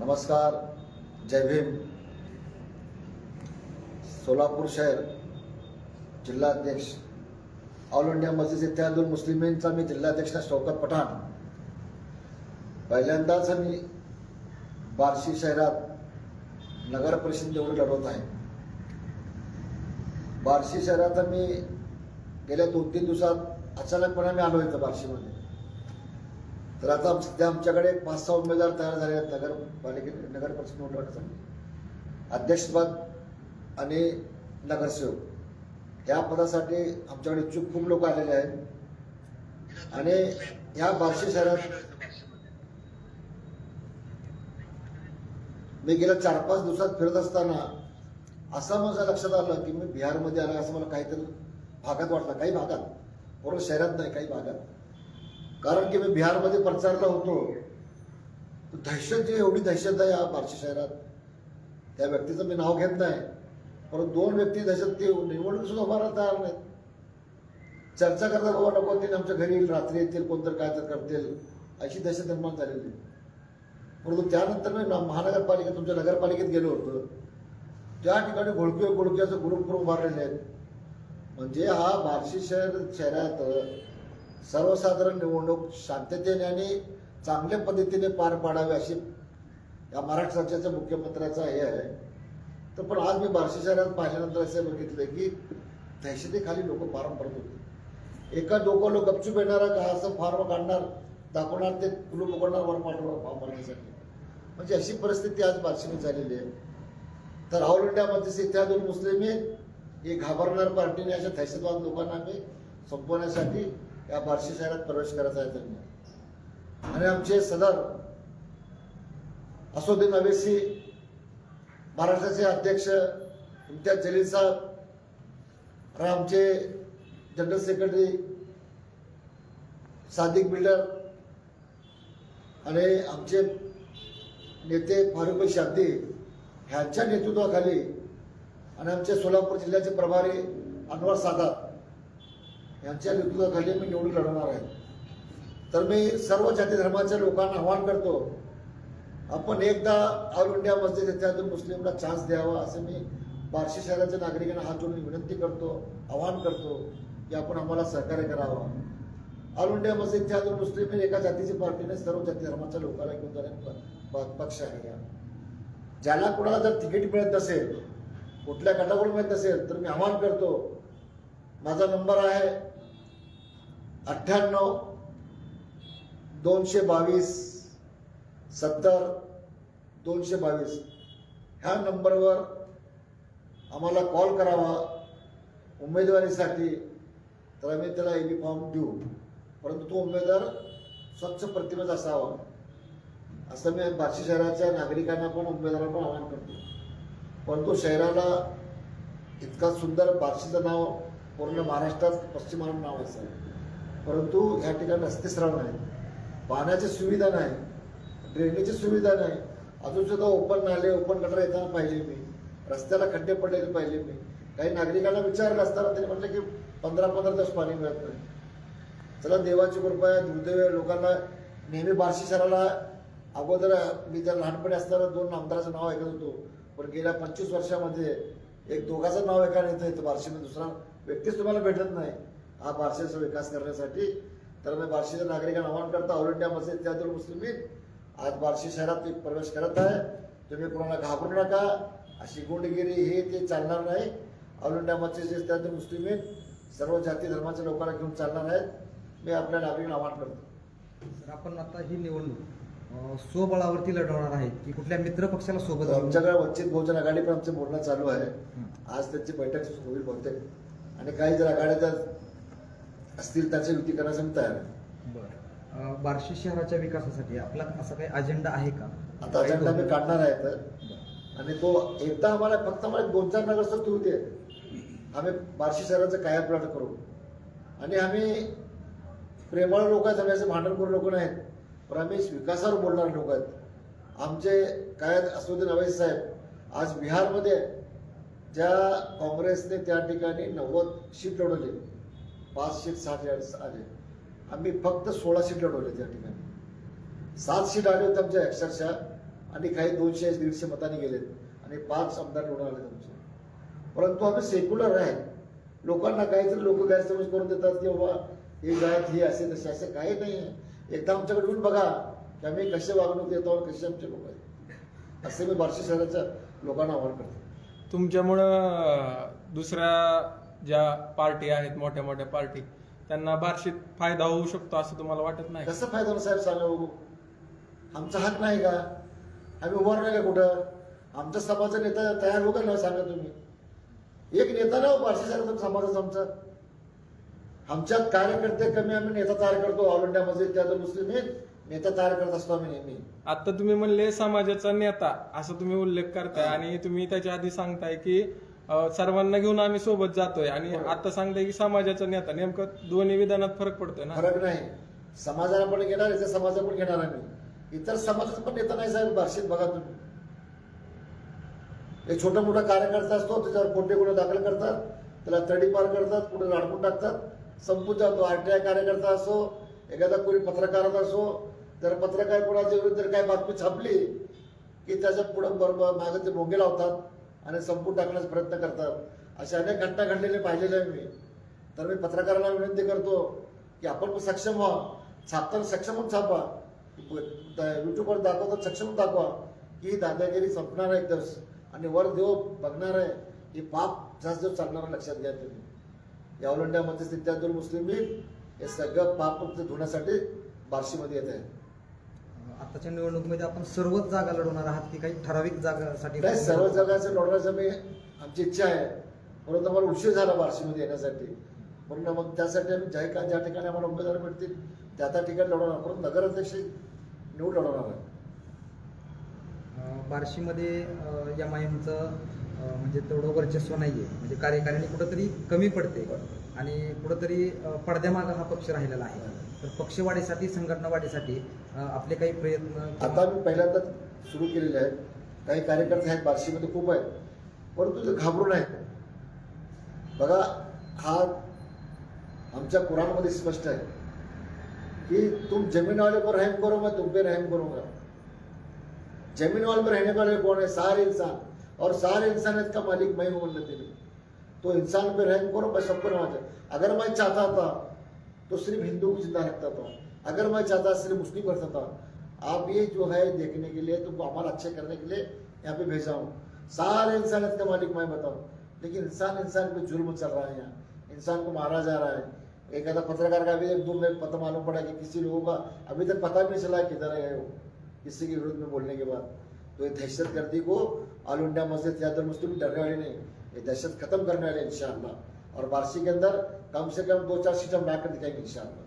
नमस्कार जय भीम. सोलापूर शहर जिल्हाध्यक्ष ऑल इंडिया मस्जिद इत्यादून मुस्लिमींचा मी जिल्हाध्यक्ष शौकत पठाण. पहिल्यांदाच मी बार्शी शहरात नगर परिषद निवडून लढवत आहे. बार्शी शहरात मी गेल्या दोन तीन दिवसात अचानकपणे मी आलो इथं बार्शीमध्ये. तर आता आम- सध्या आमच्याकडे पाच सहा उमेदवार तयार झाले आहेत नगरपालिके नगर परिषद निवडणुकीसाठी. अध्यक्षपद आणि नगरसेवक. या पदासाठी आमच्याकडे इच्छुक खूप लोक आलेले आहेत. आणि या बार्शी शहरात मी गेल्या चार पाच दिवसात फिरत असताना असं माझ्या लक्षात आलं की मी बिहारमध्ये आलं असं मला काहीतरी भागात वाटलं. काही भागात. बरोबर शहरात नाही काही भागात. कारण की मी बिहारमध्ये प्रचारला होतो. दहशत जी एवढी दहशत आहे या बार्शी शहरात. त्या व्यक्तीचं मी नाव घेत नाही. परंतु दोन व्यक्ती दहशत ते निवडणूक सुद्धा उभा तयार नाहीत. चर्चा करता बाबा नको ते आमच्या घरी येईल रात्री येतील कोणतर काय तर करतील अशी दहशत निर्माण झालेली आहे. परंतु त्यानंतर मी महानगरपालिका तुमच्या नगरपालिकेत गेलो होतो. त्या ठिकाणी घोळके घोळक्याचं ग्रुप ग्रुप उभारलेले आहेत. म्हणजे हा बार्शी शहर शहरात सर्वसाधारण निवडणूक शांततेने आणि चांगल्या पद्धतीने पार पाडावी अशी या महाराष्ट्र राज्याच्या मुख्यमंत्र्याचा हे आहे. तर पण आज मी बार्शी शहरात पाहिल्यानंतर असं बघितलं की दहशतीखाली लोक फार्म भरत होते. एका डोकं लोक गपचूप येणार का असं फॉर्म काढणार दाखवणार ते कुलूप उघडणार वर पाठवणार फॉर्म भरण्यासाठी? म्हणजे अशी परिस्थिती आज बार्शीने झालेली आहे. तर ऑल इंडियामध्ये दोन मुस्लिम हे घाबरणार पार्टीने अशा दहशतवाद लोकांना आम्ही संपवण्यासाठी या बार्शी शहरात प्रवेश करायचा आहे त्यांनी आणि आमचे सदर असोद्दीन अवेसी महाराष्ट्राचे अध्यक्ष इम्तियाज जलील साहेब आणि आमचे जनरल सेक्रेटरी सादिक बिल्डर आणि आमचे नेते फारुख शाब्दी ह्यांच्या नेतृत्वाखाली आणि आमचे सोलापूर जिल्ह्याचे प्रभारी अनवर सादात यांच्या नेतृत्वाखाली मी निवडून लढवणार आहे. तर मी सर्व जाती धर्माच्या लोकांना आवाहन करतो आपण एकदा ऑल इंडिया मस्जिद इत्यादी मुस्लिमला चान्स द्यावा असं मी बार्शी शहराच्या नागरिकांना हात जोडून विनंती करतो आवाहन करतो की आपण आम्हाला सहकार्य करावं. ऑल इंडिया मस्जिद इत्यादी मुस्लिम एका जातीची पार्टीने सर्व जाती धर्माच्या लोकांना घेऊन जाण्यात पक्ष आहे. ज्याला कोणाला जर तिकीट मिळत नसेल कुठल्या गटाकडून मिळत नसेल तर मी आवाहन करतो माझा नंबर आहे अठ्ठ्याण्णव दोनशे बावीस सत्तर दोनशे बावीस. ह्या नंबरवर आम्हाला कॉल करावा. उमेदवारीसाठी. तर आम्ही त्याला युनिफॉर्म फॉर्म देऊ. परंतु तो उमेदवार स्वच्छ प्रतिमेचा असावा. असं मी बार्शी शहराच्या नागरिकांना पण उमेदवारांना पण आवाहन करतो. परंतु शहराला इतका सुंदर बार्शीचं नाव पूर्ण महाराष्ट्रात पश्चिम नाव आहे सर. परंतु या ठिकाणी रस्ते नाही. पाण्याची सुविधा नाही ड्रेनेजची सुविधा नाही. अजूनसुद्धा ओपन नाले ओपन गटर येताना पाहिले मी. रस्त्याला खड्डे पडलेले पाहिले मी. काही नागरिकांना विचारलं असताना त्यांनी म्हटलं की पंधरा पंधरा दिवस पाणी मिळत नाही. चला देवाची कृपा आहे दुर्दैव लोकांना नेहमी बार्शी शहराला अगोदर मी जर लहानपणी असताना दोन आमदाराचं नाव ऐकत होतो पण गेल्या पंचवीस वर्षामध्ये एक दोघाचं नाव ऐकायला येतं येतं बार्शीमध्ये दुसरा व्यक्तीच तुम्हाला भेटत नाही. हा बार्शीचा विकास करण्यासाठी. तर मी बार्शीच्या नागरिकांना आवाहन करतो ऑल इंडिया मस्जिद त्यातून मुस्लिमीन आज बार्शी शहरात प्रवेश करत आहे. तुम्ही कोणाला घाबरू नका. अशी गुंडगिरी हे ते चालणार नाही. ऑल इंडिया मस्जिद त्यातून मुस्लिमीन सर्व जाती धर्माच्या लोकांना घेऊन चालणार आहेत. मी आपल्या नागरिकांना आवाहन करतो. तर आपण आता ही निवडणूक स्वबळावरती लढवणार आहे की कुठल्या मित्र पक्षाला सोबत? आमच्याकडे वंचित बहुजन आघाडी पण आमचं बोलणं चालू आहे. आज त्यांची बैठक होईल बहुतेक. आणि काही जर आघाड्या जर असतील त्याची युती करण्यास आम्ही तयार आहे. बरं. बार्शी शहराच्या विकासासाठी आपला असा काही अजेंडा आहे का? आता अजेंडा मी काढणार आहे तर. आणि तो एकदा आम्हाला फक्त आम्हाला दोन चार नगरसेवक तू दे. आम्ही बार्शी शहराचं कायाप्लाट करू? आणि आम्ही प्रेमळ लोक आहेत आम्ही असे भांडण करू लोक नाहीत. पण आम्ही विकासावर बोलणारे लोक आहेत. आमचे काय असुद्दीन अवैस साहेब आज बिहारमध्ये ज्या काँग्रेसने त्या ठिकाणी नव्वद सीट लढवली. पाच सीट साठ आले. आम्ही फक्त सोळा सीट लढवले त्या ठिकाणी. सात सीट आले होते आमच्या अक्षरशः आणि काही दोनशे दीडशे मतांनी गेलेत. आणि पाच आमदार निवडून आले तुमचे परंतु आम्ही सेक्युलर आहे. लोकांना काहीतरी लोक गैरसमज करून देतात की बाबा हे जात हे असे तसे असे काही नाही आहे. एकदा आमच्याकडे येऊन बघा की आम्ही कसे वागणूक देतो आणि कसे आमचे लोक आहेत. असे मी बार्शी शहराच्या लोकांना आव्हान करतो. तुमच्यामुळं दुसऱ्या ज्या पार्टी आहेत मोठ्या मोठ्या पार्टी त्यांना बार्शीत फायदा होऊ शकतो असं तुम्हाला वाटत नाही? कसं फायदा साहेब सांगा आमचा हक नाही का? आम्ही उभार नाही का कुठं? आमचा समाजाचा नेता तयार हो का नाही सांगा तुम्ही? एक नेता ना बार्शी शहराचा समाजाचा आमचा. आमच्यात कार्यकर्ते कमी आम्ही नेता तयार करतो. ऑल इंडियामध्ये त्या मुस्लिम आहेत नेता तयार करत असतो आम्ही नेहमी. आता तुम्ही म्हणले समाजाचा नेता असं तुम्ही उल्लेख करताय आणि तुम्ही त्याच्या आधी सांगताय की सर्वांना घेऊन आम्ही सोबत जातोय. आणि आता सांगताय की समाजाचा नेता नेमकं दोन्ही विधानात फरक पडतोय ना? फरक नाही. समाजाला पण घेणार इतर समाजाला पण घेणार आम्ही. इतर समाजाचा पण नेता नाही साहेब बार्शीत बघा तुम्ही. एक छोटा मोठा कार्यकर्ता असतो त्याच्यावर कोणते गुन्हे दाखल करतात त्याला तडीपार करतात पुढे राडकून टाकतात. संपून जातो. आरटीआय कार्यकर्ता असो एखादा कोणी पत्रकार असो जर पत्रकार कोणाच्या विरुद्ध जर काही बातमी छापली की त्याच्या पुढे बरोबर मागे ते भोंगे लावतात आणि संपून टाकण्याचा प्रयत्न करतात. अशा अनेक घटना घडलेल्या पाहिलेल्या आहे मी. तर मी पत्रकारांना विनंती करतो की आपण पण सक्षम व्हा. छापताना सक्षमच छापा. युट्यूबवर दाखवतात सक्षम दाखवा की ही दादागिरी संपणार आहे एक दिवस. आणि वर देव बघणार आहे. हे पाप जास्त दिवस चालणार लक्षात घ्या तुम्ही. या ओलंड्यामध्ये इंडियामध्ये मुस्लिम लीग हे सगळं पाप धुण्यासाठी बार्शीमध्ये येत आहे. आताच्या निवडणुकीमध्ये आपण सर्वच जागा लढवणार आहात की काही ठराविक जागासाठी नाही सर्व जगाचं लढण्याचं मी आमची इच्छा आहे. परंतु आम्हाला उशीर झाला बार्शीमध्ये येण्यासाठी. म्हणून मग त्यासाठी आम्ही ज्या ठिकाणी ज्या ठिकाणी आम्हाला उमेदवार मिळतील त्या त्या ठिकाणी लढवणार. परंतु नगराध्यक्ष निवड लढवणार आहे. बार्शीमध्ये एम आय एमचं म्हणजे तेवढं वर्चस्व नाहीये. म्हणजे कार्यकारिणी कुठंतरी कमी पडते. आणि कुठंतरी अं, पडद्यामागं हा पक्ष राहिलेला आहे. तर पक्षवाढीसाठी संघटना वाढीसाठी आपले काही प्रयत्न आता मी पहिल्यांदा सुरू केलेले आहेत. काही कार्यकर्ते आहेत बार्शीमध्ये खूप आहेत. परंतु ते घाबरून आहेत. बघा हा आमच्या कुराणमध्ये स्पष्ट आहे कि तुम जमीन वाले पर रहम करो मैं तुम पे रहम करूंगा. जमीन वाले पर रहने वाले कौन है? सारे इंसान. और सारे इंसानियत का मालिक मैं हूँ उन्नति में तो इंसान पे रहम करो, मैं सबको नवाजा अगर मैं चाहता था तो सिर्फ़ हिंदू को ज़िंदा रखता था। अगर मैं चाहता सिर्फ़ मुस्लिम रखता था। आप ये जो है देखने के लिए, तुमको अमल अच्छे करने के लिए यहाँ पे भेजा हूँ। सारे इंसानियत का मालिक मैं बताऊँ। लेकिन इंसान इंसान पे जुल्म चल रहा है यहाँ। इंसान को मारा जा रहा है। एक आधा पत्रकार का भी एक, दो में पता मालूम पड़ा कि किसी लोगों का अभी तक पता भी नहीं चला किधर है किसी के विरुद्ध में बोलने के बाद। तो ये दहशत गर्दी को ऑल इंडिया मस्जिद यादव मुस्लिम डरने वाले नहीं। ये दहशत खत्म करने वाले इंशाल्लाह और वार्षिक के अंदर कम से कम दो चार सीट हम ला कर दिखाएंगे इंशाल्लाह